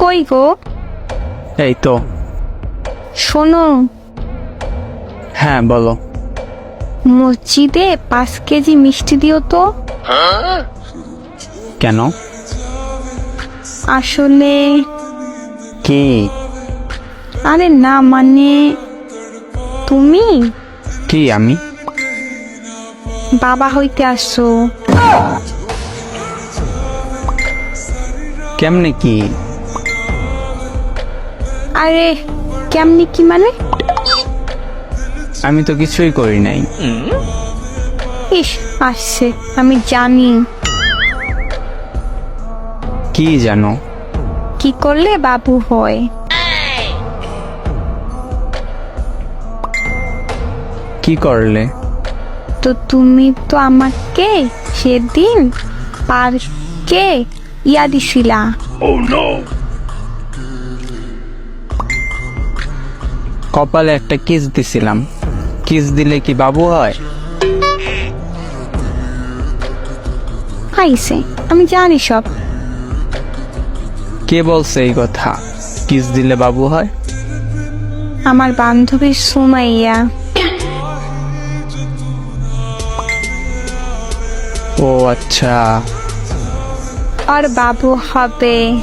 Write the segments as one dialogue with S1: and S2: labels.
S1: কই গো?
S2: এই তো।
S1: শোনো।
S2: হ্যাঁ বলো।
S1: মসজিদে পাঁচ কেজি মিষ্টি দিও তো।
S2: কেন?
S1: আসলে
S2: কি?
S1: আরে না মানে তুমি?
S2: কি আমি?
S1: বাবা হইতে আসছো।
S2: কেমনে কি?
S1: আরে কেমনি কি মানে?
S2: আমি তো কিছুই করি নাই।
S1: ইস আসছে আমি জানি।
S2: কি জানো?
S1: কি করলে বাবু হয়?
S2: কি করলে?
S1: তো তুমি তো আমাকে সেদিন পার্কে ইয়া দিছিলা।
S2: কপালে একটা কিস দিছিলাম। কিস দিলে কি বাবু হয়?
S1: আইসে আমি জানি সব।
S2: কে বলছে এই কথা? কিস দিলে বাবু হয়?
S1: আমার বান্ধবী সুমাইয়া।
S2: ও আচ্ছা।
S1: আর বাবু হবে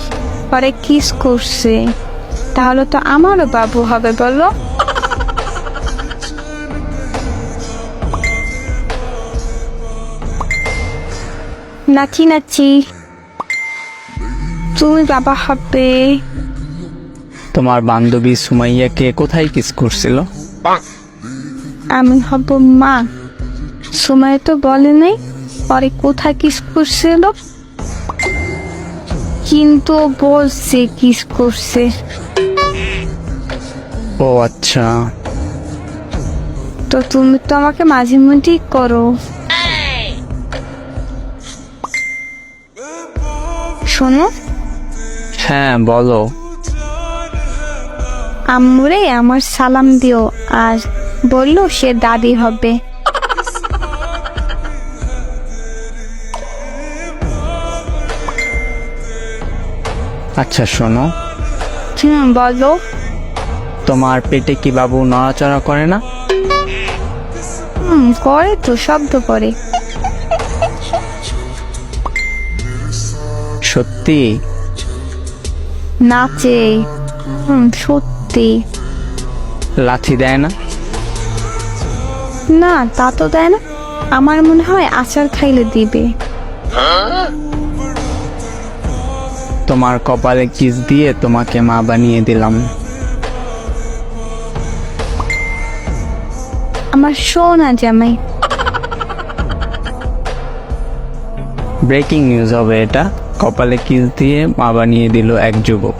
S1: পরে কিস করছে। তাহলে তো আমারও বাবু হবে বলো। নাচি নাচি। তুমি বাবা হবে।
S2: তোমার বান্ধবী সুমাইয়াকে কোথায় কিস করছিল?
S1: আমি হব মা। সময় তো বলে নাই পরে কোথায় কিস করছিল? কিন্তু বলছে কিস করছে।
S2: ও আচ্ছা।
S1: তো তুমি তো আমাকে মাঝে মধ্যেই করো। শোনো।
S2: হ্যাঁ বলো।
S1: আম্মুরে আমার সালাম দিও আর বলল সে দাদি হবে।
S2: আচ্ছা শোনো।
S1: হুম বলো।
S2: তোমার পেটে কি বাবু নড়াচড়া করে না?
S1: হুম করে তো শব্দ করে।
S2: সত্যি?
S1: নাচে হুম সত্যি।
S2: লাথি দেয় না?
S1: না তা তো দেয় না। আমার মনে হয় আচার খাইলে দিবে।
S2: তোমার কপালে কিস দিয়ে তোমাকে মা বানিয়ে দিলাম।
S1: আমার সোনা জামাই।
S2: ব্রেকিং নিউজ হবে এটা। কপালে কিল দিয়ে মা বানিয়ে দিল এক যুবক।